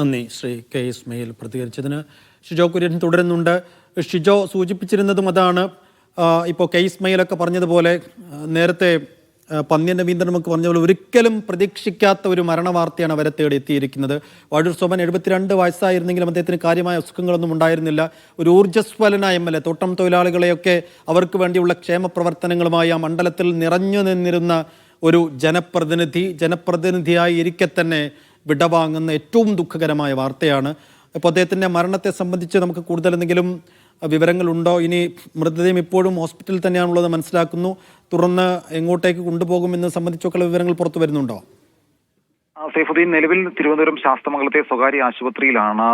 നന്ദി. ശ്രീ കെ ഇസ്മയിൽ പ്രതികരിച്ചതിന് ഷിജോ കുര്യൻ തുടരുന്നുണ്ട്. ഷിജോ സൂചിപ്പിച്ചിരുന്നതും അതാണ്. ഇപ്പോൾ കെ ഇസ്മയിലൊക്കെ പറഞ്ഞതുപോലെ നേരത്തെ പന്ന്യൻ രവീന്ദ്രനൊക്കെ പറഞ്ഞ പോലെ ഒരിക്കലും പ്രതീക്ഷിക്കാത്ത ഒരു മരണവാർത്തയാണ് അവരെ തേടി എത്തിയിരിക്കുന്നത്. വാഴൂർ സോമൻ എഴുപത്തിരണ്ട് വയസ്സായിരുന്നെങ്കിലും അദ്ദേഹത്തിന് കാര്യമായ അസുഖങ്ങളൊന്നും ഉണ്ടായിരുന്നില്ല. ഒരു ഊർജസ്വലനായ എം എൽ എ തോട്ടം തൊഴിലാളികളെയൊക്കെ അവർക്ക് വേണ്ടിയുള്ള ക്ഷേമ പ്രവർത്തനങ്ങളുമായി ആ മണ്ഡലത്തിൽ നിറഞ്ഞു നിന്നിരുന്ന ഒരു ജനപ്രതിനിധി ജനപ്രതിനിധിയായി ഇരിക്കെ തന്നെ വിടവാങ്ങുന്ന ഏറ്റവും ദുഃഖകരമായ വാർത്തയാണ്. അപ്പോൾ അദ്ദേഹത്തിന്റെ മരണത്തെ സംബന്ധിച്ച് നമുക്ക് കൂടുതൽ എന്തെങ്കിലും വിവരങ്ങളുണ്ടോ? ഇനി മൃതദേഹം ഇപ്പോഴും ഹോസ്പിറ്റലിൽ തന്നെയാണുള്ളത് മനസ്സിലാക്കുന്നു. തുറന്ന് എങ്ങോട്ടേക്ക് കൊണ്ടുപോകുമെന്ന് സംബന്ധിച്ചൊക്കെയുള്ള വിവരങ്ങൾ പുറത്തു വരുന്നുണ്ടോ? സൈഫുദ്ദീൻ നിലവിൽ തിരുവനന്തപുരം ശാസ്തമംഗലത്തെ സ്വകാര്യ ആശുപത്രിയിലാണ്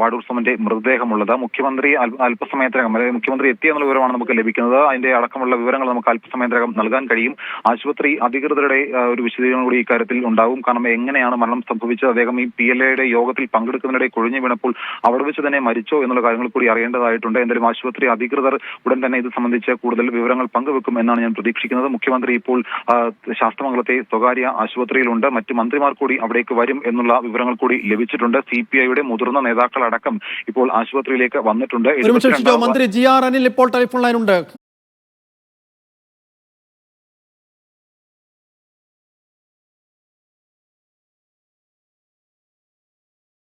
വാടൂർ സോമന്റെ മൃതദേഹമുള്ളത്. മുഖ്യമന്ത്രി അല്പസമയത്തിനകം അതായത് മുഖ്യമന്ത്രി എത്തിയെന്നുള്ള വിവരമാണ് നമുക്ക് ലഭിക്കുന്നത്. അതിന്റെ അടക്കമുള്ള വിവരങ്ങൾ നമുക്ക് അല്പസമയത്തിനകം നൽകാൻ കഴിയും. ആശുപത്രി അധികൃതരുടെ ഒരു വിശദീകരണം കൂടി ഇക്കാര്യത്തിൽ ഉണ്ടാവും. കാരണം എങ്ങനെയാണ് മരണം സംഭവിച്ചത്? അദ്ദേഹം ഈ പി എൽ എയുടെ യോഗത്തിൽ പങ്കെടുക്കുന്നതിനിടെ കൊഴിഞ്ഞു വീണപ്പോൾ അവിടെ വെച്ച് തന്നെ മരിച്ചോ എന്നുള്ള കാര്യങ്ങൾ കൂടി അറിയേണ്ടതായിട്ടുണ്ട്. എന്തായാലും ആശുപത്രി അധികൃതർ ഉടൻ തന്നെ ഇത് സംബന്ധിച്ച് കൂടുതൽ വിവരങ്ങൾ പങ്കുവെക്കും എന്നാണ് ഞാൻ പ്രതീക്ഷിക്കുന്നത്. മുഖ്യമന്ത്രി ഇപ്പോൾ ശാസ്തമംഗലത്തെ സ്വകാര്യ ആശുപത്രിയിലുണ്ട്. മറ്റ് മന്ത്രിമാർ കൂടി അവിടേക്ക് വരും എന്നുള്ള വിവരങ്ങൾ കൂടി ലഭിച്ചിട്ടുണ്ട്. സി പി ഐയുടെ മുതിർന്ന നേതാക്കളടക്കം ഇപ്പോൾ ആശുപത്രിയിലേക്ക് വന്നിട്ടുണ്ട്. മന്ത്രി ജി ആർ അനിൽ ഇപ്പോൾ ടെലിഫോൺ ലൈനുണ്ട്.